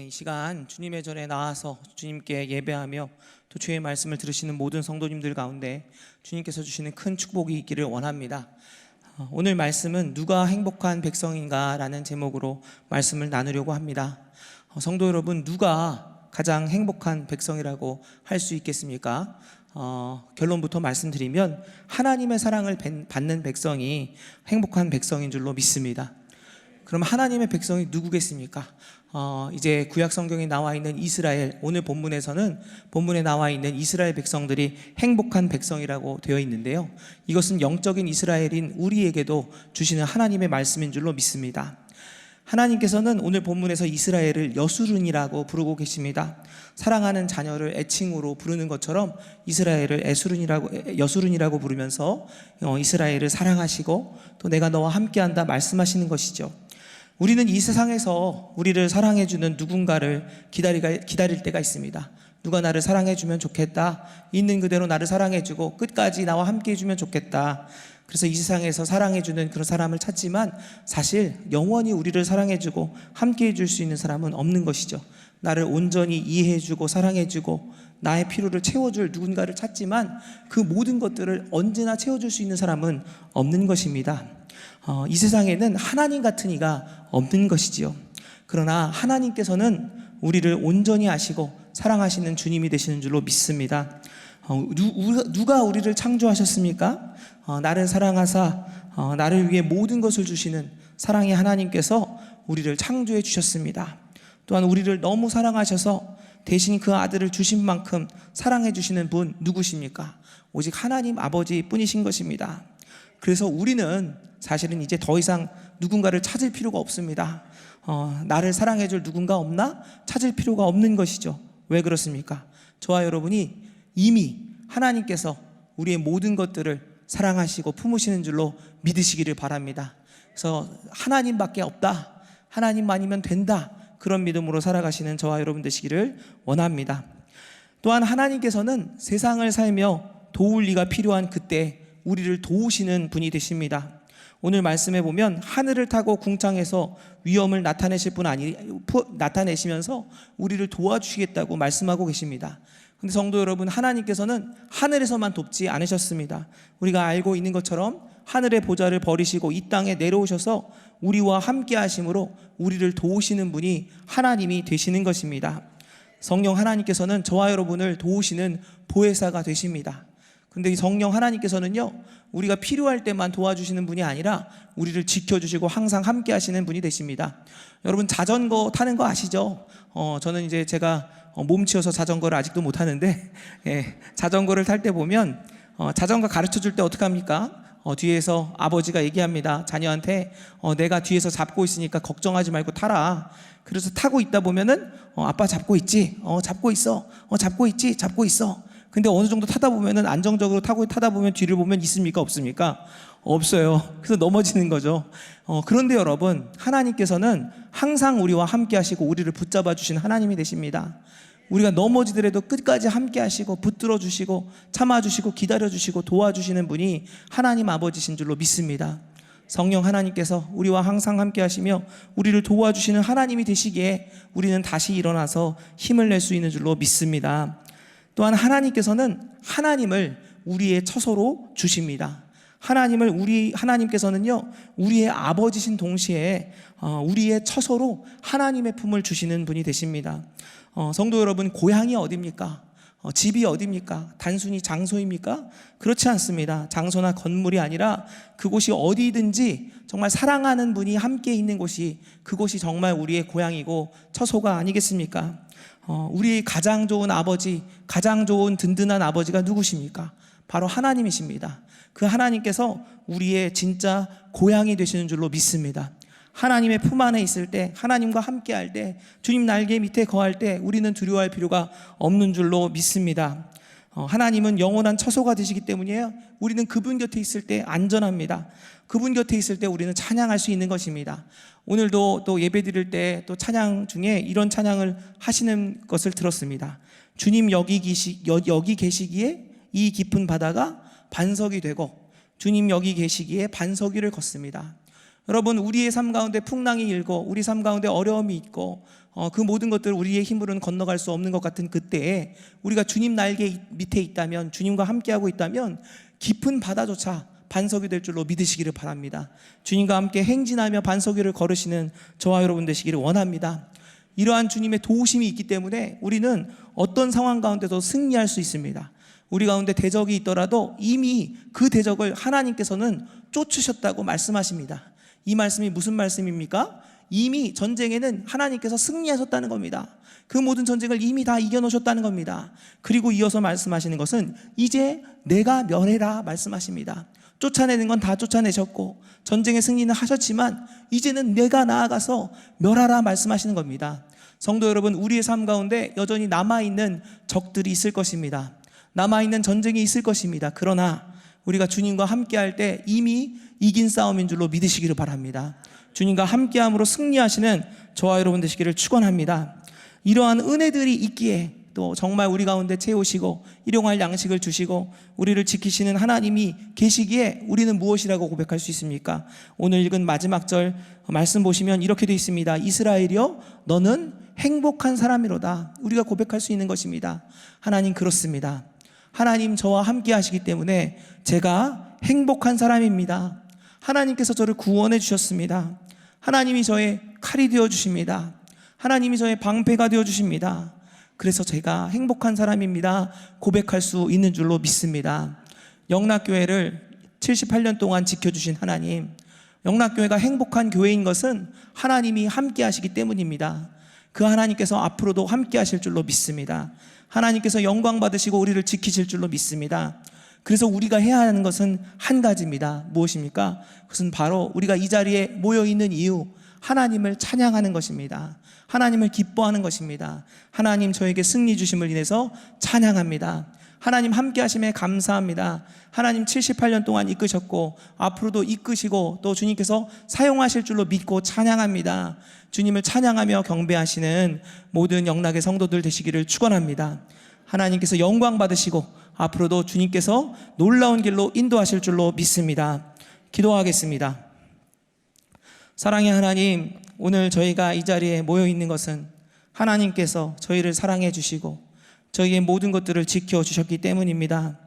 네, 이 시간 주님의 전에 나와서 주님께 예배하며 또 주의 말씀을 들으시는 모든 성도님들 가운데 주님께서 주시는 큰 축복이 있기를 원합니다. 어, 오늘 말씀은 누가 행복한 백성인가라는 제목으로 말씀을 나누려고 합니다. 어, 성도 여러분, 누가 가장 행복한 백성이라고 할 수 있겠습니까? 어, 결론부터 말씀드리면 하나님의 사랑을 벤- 받는 백성이 행복한 백성인 줄로 믿습니다. 그럼 하나님의 백성이 누구겠습니까? 어, 이제 구약 성경에 나와 있는 이스라엘 오늘 본문에서는 본문에 나와 있는 이스라엘 백성들이 행복한 백성이라고 되어 있는데요. 이것은 영적인 이스라엘인 우리에게도 주시는 하나님의 말씀인 줄로 믿습니다. 하나님께서는 오늘 본문에서 이스라엘을 여수룬이라고 부르고 계십니다. 사랑하는 자녀를 애칭으로 부르는 것처럼 이스라엘을 에수룬이라고 여수룬이라고 부르면서 어, 이스라엘을 사랑하시고 또 내가 너와 함께한다 말씀하시는 것이죠. 우리는 이 세상에서 우리를 사랑해주는 누군가를 기다리가, 기다릴 때가 있습니다. 누가 나를 사랑해주면 좋겠다. 있는 그대로 나를 사랑해주고 끝까지 나와 함께 해주면 좋겠다. 그래서 이 세상에서 사랑해주는 그런 사람을 찾지만 사실 영원히 우리를 사랑해주고 함께 해줄 수 있는 사람은 없는 것이죠. 나를 온전히 이해해주고 사랑해주고 나의 필요를 채워줄 누군가를 찾지만 그 모든 것들을 언제나 채워줄 수 있는 사람은 없는 것입니다. 어, 이 세상에는 하나님 같은 이가 없는 것이지요. 그러나 하나님께서는 우리를 온전히 아시고 사랑하시는 주님이 되시는 줄로 믿습니다. 어, 누, 누가 우리를 창조하셨습니까? 어, 나를 사랑하사 어, 나를 위해 모든 것을 주시는 사랑의 하나님께서 우리를 창조해 주셨습니다. 또한 우리를 너무 사랑하셔서 대신 그 아들을 주신 만큼 사랑해 주시는 분 누구십니까? 오직 하나님 아버지 뿐이신 것입니다. 그래서 우리는 사실은 이제 더 이상 누군가를 찾을 필요가 없습니다. 어, 나를 사랑해줄 누군가 없나? 찾을 필요가 없는 것이죠. 왜 그렇습니까? 저와 여러분이 이미 하나님께서 우리의 모든 것들을 사랑하시고 품으시는 줄로 믿으시기를 바랍니다. 그래서 하나님밖에 없다. 하나님만이면 된다. 그런 믿음으로 살아가시는 저와 여러분 되시기를 원합니다. 또한 하나님께서는 세상을 살며 도울 리가 필요한 그때 우리를 도우시는 분이 되십니다. 오늘 말씀해 보면 하늘을 타고 궁창에서 위험을 나타내실 분 아니 푸- 나타내시면서 우리를 도와주시겠다고 말씀하고 계십니다. 근데 성도 여러분 하나님께서는 하늘에서만 돕지 않으셨습니다. 우리가 알고 있는 것처럼 하늘의 보좌를 버리시고 이 땅에 내려오셔서 우리와 함께 하심으로 우리를 도우시는 분이 하나님이 되시는 것입니다. 성령 하나님께서는 저와 여러분을 도우시는 보혜사가 되십니다. 근데 이 성령 하나님께서는요, 우리가 필요할 때만 도와주시는 분이 아니라 우리를 지켜주시고 항상 함께 하시는 분이 되십니다. 여러분, 자전거 타는 거 아시죠? 어, 저는 이제 제가 어, 몸치여서 자전거를 아직도 못 타는데, 예, 자전거를 탈 때 보면, 어, 자전거 가르쳐 줄 때 어떻게 합니까? 어, 뒤에서 아버지가 얘기합니다. 자녀한테 어, 내가 뒤에서 잡고 있으니까 걱정하지 말고 타라. 그래서 타고 있다 보면은 어, 아빠 잡고 있지? 어, 잡고 있어. 어, 잡고 있지? 잡고 있어. 근데 어느 정도 타다 보면은 안정적으로 타고 타다 보면 뒤를 보면 있습니까? 없습니까? 없어요. 그래서 넘어지는 거죠. 어, 그런데 여러분, 하나님께서는 항상 우리와 함께 하시고 우리를 붙잡아 주신 하나님이 되십니다. 우리가 넘어지더라도 끝까지 함께 하시고 붙들어 주시고 참아 주시고 기다려 주시고 도와주시는 분이 하나님 아버지신 줄로 믿습니다. 성령 하나님께서 우리와 항상 함께 하시며 우리를 도와주시는 하나님이 되시기에 우리는 다시 일어나서 힘을 낼 수 있는 줄로 믿습니다. 또한 하나님께서는 하나님을 우리의 처소로 주십니다. 하나님을 우리 하나님께서는요 우리의 아버지신 동시에 어, 우리의 처소로 하나님의 품을 주시는 분이 되십니다. 어, 성도 여러분 고향이 어디입니까? 어, 집이 어디입니까? 단순히 장소입니까? 그렇지 않습니다. 장소나 건물이 아니라 그곳이 어디든지 정말 사랑하는 분이 함께 있는 곳이 그곳이 정말 우리의 고향이고 처소가 아니겠습니까? 어, 우리 가장 좋은 아버지, 가장 좋은 든든한 아버지가 누구십니까? 바로 하나님이십니다. 그 하나님께서 우리의 진짜 고향이 되시는 줄로 믿습니다. 하나님의 품 안에 있을 때, 하나님과 함께 할 때, 주님 날개 밑에 거할 때 우리는 두려워할 필요가 없는 줄로 믿습니다. 어, 하나님은 영원한 처소가 되시기 때문이에요. 우리는 그분 곁에 있을 때 안전합니다. 그분 곁에 있을 때 우리는 찬양할 수 있는 것입니다. 오늘도 또 예배 드릴 때 또 찬양 중에 이런 찬양을 하시는 것을 들었습니다. 주님 여기 계시, 여, 여기 계시기에 이 깊은 바다가 반석이 되고 주님 여기 계시기에 반석 위를 걷습니다. 여러분 우리의 삶 가운데 풍랑이 일고 우리 삶 가운데 어려움이 있고 어, 그 모든 것들 우리의 힘으로는 건너갈 수 없는 것 같은 그때에 우리가 주님 날개 밑에 있다면 주님과 함께하고 있다면 깊은 바다조차 반석이 될 줄로 믿으시기를 바랍니다. 주님과 함께 행진하며 반석 위를 걸으시는 저와 여러분 되시기를 원합니다. 이러한 주님의 도우심이 있기 때문에 우리는 어떤 상황 가운데도 승리할 수 있습니다. 우리 가운데 대적이 있더라도 이미 그 대적을 하나님께서는 쫓으셨다고 말씀하십니다. 이 말씀이 무슨 말씀입니까? 이미 전쟁에는 하나님께서 승리하셨다는 겁니다. 그 모든 전쟁을 이미 다 이겨놓으셨다는 겁니다. 그리고 이어서 말씀하시는 것은 이제 내가 멸해라 말씀하십니다. 쫓아내는 건 다 쫓아내셨고 전쟁의 승리는 하셨지만 이제는 내가 나아가서 멸하라 말씀하시는 겁니다. 성도 여러분, 우리의 삶 가운데 여전히 남아있는 적들이 있을 것입니다. 남아있는 전쟁이 있을 것입니다. 그러나 우리가 주님과 함께 할 때 이미 이긴 싸움인 줄로 믿으시기를 바랍니다. 주님과 함께함으로 승리하시는 저와 여러분 되시기를 축원합니다. 이러한 은혜들이 있기에 또 정말 우리 가운데 채우시고 일용할 양식을 주시고 우리를 지키시는 하나님이 계시기에 우리는 무엇이라고 고백할 수 있습니까? 오늘 읽은 마지막 절 말씀 보시면 이렇게 되어 있습니다. 이스라엘이여 너는 행복한 사람이로다. 우리가 고백할 수 있는 것입니다. 하나님 그렇습니다. 하나님 저와 함께 하시기 때문에 제가 행복한 사람입니다. 하나님께서 저를 구원해 주셨습니다. 하나님이 저의 칼이 되어 주십니다. 하나님이 저의 방패가 되어 주십니다. 그래서 제가 행복한 사람입니다. 고백할 수 있는 줄로 믿습니다. 영락교회를 78년 동안 지켜주신 하나님, 영락교회가 행복한 교회인 것은 하나님이 함께 하시기 때문입니다. 그 하나님께서 앞으로도 함께 하실 줄로 믿습니다. 하나님께서 영광 받으시고 우리를 지키실 줄로 믿습니다. 그래서 우리가 해야 하는 것은 한 가지입니다. 무엇입니까? 그것은 바로 우리가 이 자리에 모여 있는 이유, 하나님을 찬양하는 것입니다. 하나님을 기뻐하는 것입니다. 하나님 저에게 승리 주심을 인해서 찬양합니다. 하나님 함께 하심에 감사합니다. 하나님 78년 동안 이끄셨고 앞으로도 이끄시고 또 주님께서 사용하실 줄로 믿고 찬양합니다. 주님을 찬양하며 경배하시는 모든 영락의 성도들 되시기를 축원합니다. 하나님께서 영광 받으시고 앞으로도 주님께서 놀라운 길로 인도하실 줄로 믿습니다. 기도하겠습니다. 사랑의 하나님, 오늘 저희가 이 자리에 모여 있는 것은 하나님께서 저희를 사랑해 주시고 저희의 모든 것들을 지켜 주셨기 때문입니다.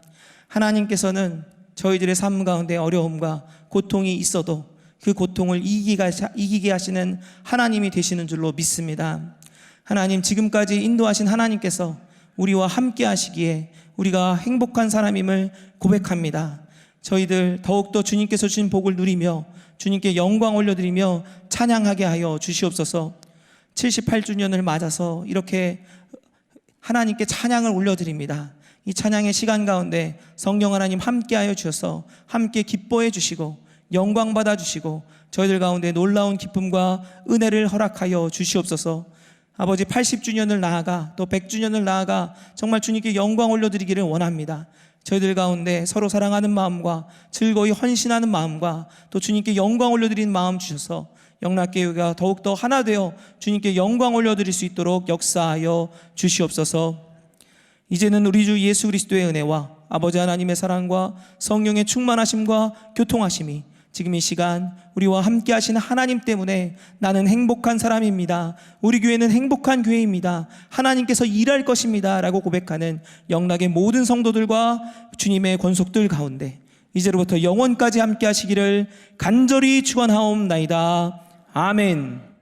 하나님께서는 저희들의 삶 가운데 어려움과 고통이 있어도 그 고통을 이기게 하시는 하나님이 되시는 줄로 믿습니다. 하나님 지금까지 인도하신 하나님께서 우리와 함께 하시기에 우리가 행복한 사람임을 고백합니다. 저희들 더욱더 주님께서 주신 복을 누리며 주님께 영광 올려드리며 찬양하게 하여 주시옵소서 78주년을 맞아서 이렇게 하나님께 찬양을 올려드립니다. 이 찬양의 시간 가운데 성령 하나님 함께하여 주셔서 함께 기뻐해 주시고 영광 받아 주시고 저희들 가운데 놀라운 기쁨과 은혜를 허락하여 주시옵소서. 아버지 80주년을 나아가 또 100주년을 나아가 정말 주님께 영광 올려드리기를 원합니다. 저희들 가운데 서로 사랑하는 마음과 즐거이 헌신하는 마음과 또 주님께 영광 올려드리는 마음 주셔서 영락교회가 더욱더 하나 되어 주님께 영광 올려드릴 수 있도록 역사하여 주시옵소서. 이제는 우리 주 예수 그리스도의 은혜와 아버지 하나님의 사랑과 성령의 충만하심과 교통하심이 지금 이 시간 우리와 함께 하시는 하나님 때문에 나는 행복한 사람입니다. 우리 교회는 행복한 교회입니다. 하나님께서 일할 것입니다. 라고 고백하는 영락의 모든 성도들과 주님의 권속들 가운데 이제로부터 영원까지 함께 하시기를 간절히 축원하옵나이다. 아멘.